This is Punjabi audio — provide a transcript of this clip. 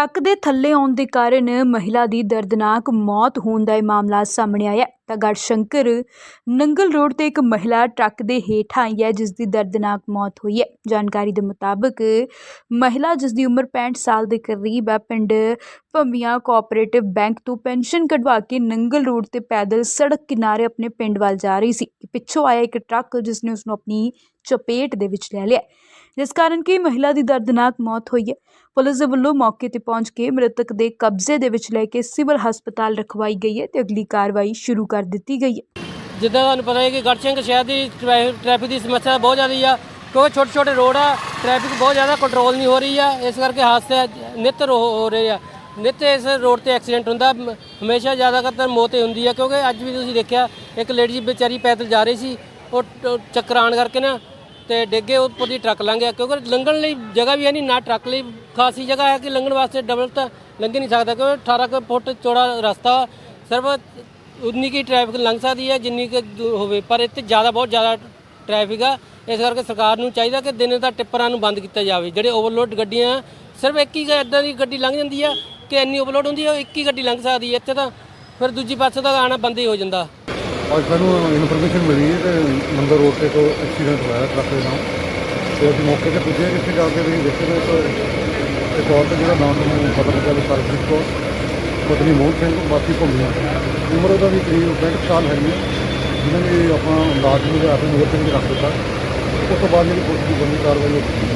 ਟਰੱਕ ਦੇ ਥੱਲੇ ਆਉਣ ਦੇ ਕਾਰਨ ਮਹਿਲਾ ਦੀ ਦਰਦਨਾਕ ਮੌਤ ਹੋਣ ਦਾ ਇਹ ਮਾਮਲਾ ਸਾਹਮਣੇ ਆਇਆ ਤਾਂ ਗੜਸ਼ੰਕਰ ਨੰਗਲ ਰੋਡ ਤੇ ਇੱਕ ਮਹਿਲਾ ਟਰੱਕ ਦੇ ਹੇਠ ਆਈ ਹੈ, ਜਿਸ ਦੀ ਦਰਦਨਾਕ ਮੌਤ ਹੋਈ ਹੈ। ਜਾਣਕਾਰੀ ਦੇ ਮੁਤਾਬਕ ਮਹਿਲਾ, ਜਿਸ ਦੀ ਉਮਰ 65 ਸਾਲ ਦੇ ਕਰੀਬ ਹੈ, ਪਿੰਡ ਭੰਮੀਆਂ ਕੋਆਪਰੇਟਿਵ ਬੈਂਕ ਤੋਂ ਪੈਨਸ਼ਨ ਕਢਵਾ ਕੇ ਨੰਗਲ ਰੋਡ ਤੇ ਪੈਦਲ ਸੜਕ ਕਿਨਾਰੇ ਆਪਣੇ ਪਿੰਡ ਵੱਲ ਜਾ ਰਹੀ ਸੀ। ਪਿੱਛੋਂ ਆਇਆ ਇੱਕ ਟਰੱਕ, ਜਿਸ ਨੇ ਉਸ ਨੂੰ ਆਪਣੀ ਚਪੇਟ ਦੇ ਵਿੱਚ ਲੈ ਲਿਆ। ਜਿਸ ਕਾਰਨ ਕਿ ਮਹਿਲਾ ਦੀ ਦਰਦਨਾਕ ਮੌਤ ਹੋਈ ਹੈ। ਪੁਲਿਸ ਦੇ ਵੱਲੋਂ ਮੌਕੇ ਤੇ ਪਹੁੰਚ ਕੇ ਮ੍ਰਿਤਕ ਦੇ ਕਬਜ਼ੇ ਦੇ ਵਿੱਚ ਲੈ ਕੇ ਸਿਵਲ ਹਸਪਤਾਲ ਰਖਵਾਈ ਗਈ ਹੈ ਤੇ ਅਗਲੀ ਕਾਰਵਾਈ ਸ਼ੁਰੂ ਕਰ ਦਿੱਤੀ ਗਈ ਹੈ ਜਿੱਦਾਂ ਤੁਹਾਨੂੰ ਪਤਾ ਹੈ ਕਿ ਗੜਸ਼ੰਕ ਸ਼ਹਿਰ ਦੀ ਟ੍ਰੈ- ਟ੍ਰੈਫਿਕ ਦੀ ਸਮੱਸਿਆ ਬਹੁਤ ਜ਼ਿਆਦਾ ਆ, ਕਿਉਂਕਿ ਛੋਟੇ ਛੋਟੇ ਰੋਡ ਆ, ਟ੍ਰੈਫਿਕ ਬਹੁਤ ਜ਼ਿਆਦਾ ਕੰਟਰੋਲ ਨਹੀਂ ਹੋ ਰਹੀ ਆ, ਇਸ ਕਰਕੇ ਹਾਦਸੇ ਨਿੱਤ ਰੋ- ਹੋ ਰਹੇ ਆ ਨਿੱਤ ਇਸ ਰੋਡ ਤੇ ਐਕਸੀਡੈਂਟ ਹੁੰਦਾ ਹਮੇਸ਼ਾ ਜ਼ਿਆਦਾਤਰ ਮੌਤ ਹੀ ਹੁੰਦੀ ਆ, ਕਿਉਂਕਿ ਅੱਜ ਵੀ ਤੁਸੀਂ ਦੇਖਿਆ, ਇੱਕ ਲੇਡੀ ਵਿਚਾਰੀ ਪੈਦਲ ਜਾ ਰਹੀ ਸੀ, ਉਹ ਟ- ਚੱਕਰ ਆਉਣ ਕਰਕੇ ਨਾ, ਤੇ ਡਿੱਗੇ ਉੱਪਰ ਦੀ ਟਰੱਕ ਲੰਘ ਗਿਆ, ਕਿਉਂਕਿ ਲੰਘਣ ਲਈ ਜਗ੍ਹਾ ਵੀ ਹੈ ਨਹੀਂ, ਨਾ ਟਰੱਕ ਲਈ ਖਾਸੀ ਜਗ੍ਹਾ ਹੈ ਕਿ ਲੰਘਣ ਵਾਸਤੇ ਡਬਲ ਤਾਂ ਲੰਘ ਨਹੀਂ ਸਕਦਾ, ਕਿਉਂਕਿ 18 ਕੁ ਫੁੱਟ ਚੌੜਾ ਰਸਤਾ ਵਾ। ਸਿਰਫ ਉਨੀ ਕੀ ਟ੍ਰੈਫਿਕ ਲੰਘ ਸਕਦੀ ਹੈ, ਜਿੰਨੀ ਕਿ ਹੋਵੇ। ਪਰ ਇੱਥੇ ਜ਼ਿਆਦਾ, ਬਹੁਤ ਜ਼ਿਆਦਾ ਟ੍ਰੈਫਿਕ ਆ। ਇਸ ਕਰਕੇ ਸਰਕਾਰ ਨੂੰ ਚਾਹੀਦਾ ਕਿ ਦਿਨੇ ਦਾ ਟਿੱਪਰਾਂ ਨੂੰ ਬੰਦ ਕੀਤਾ ਜਾਵੇ। ਜਿਹੜੇ ਓਵਰਲੋਡ ਗੱਡੀਆਂ, ਸਿਰਫ ਇੱਕ ਹੀ ਇਦਾਂ ਦੀ ਗੱਡੀ ਲੰਘ ਜਾਂਦੀ ਆ ਕਿ ਇੰਨੀ ਓਵਰਲੋਡ ਹੁੰਦੀ ਆ ਇੱਕ ਹੀ ਗੱਡੀ ਲੰਘ ਸਕਦੀ ਹੈ ਇੱਥੇ ਤਾਂ ਫਿਰ ਦੂਜੀ ਪਾਸੇ ਦਾ ਆਣਾ ਬੰਦ ਹੀ ਹੋ ਜਾਂਦਾ। ਅੱਜ ਸਾਨੂੰ ਇਨਫੋਰਮੇਸ਼ਨ ਮਿਲੀ ਹੈ ਕਿ ਨੰਬਰ ਰੋਡ ਤੇ ਕੋਈ ਐਕਸੀਡੈਂਟ ਹੋਇਆ ਟਰੱਕ ਦੇ ਨਾਲ। ਤੇ ਅਸੀਂ ਮੌਕੇ ਤੇ ਪੁੱਜੇ ਜਿੱਥੇ ਜਾ ਕੇ ਅਸੀਂ ਦੇਖਿਆ ਤਾਂ ਇੱਕ ਔਰਤ ਜਿਹੜਾ ਨਾਮ ਸਾਨੂੰ ਪਤਾ ਲੱਗਾ ਸਰਬਜੀਤ ਕੌਰ ਪਤਨੀ ਮੋਹਨ ਸਿੰਘ ਵਾਸੀ ਭੁੱਲੀਆਂ ਉਮਰ ਉਹਦਾ ਵੀ ਕਰੀਬ 65 ਸਾਲ ਹੈਗੀ ਹੈ ਜਿਨ੍ਹਾਂ ਨੇ ਆਪਣਾ ਇਲਾਜ ਨੂੰ ਕੇ ਮੁਕੱਦਮੇ ਵਿੱਚ ਰੱਖ ਦਿੱਤਾ। ਉਸ ਤੋਂ ਬਾਅਦ ਜਿਹੜੀ ਪੁਲਿਸ ਦੀ ਬੰਦੀ ਕਾਰਵਾਈ ਉਹ ਕੀਤੀ।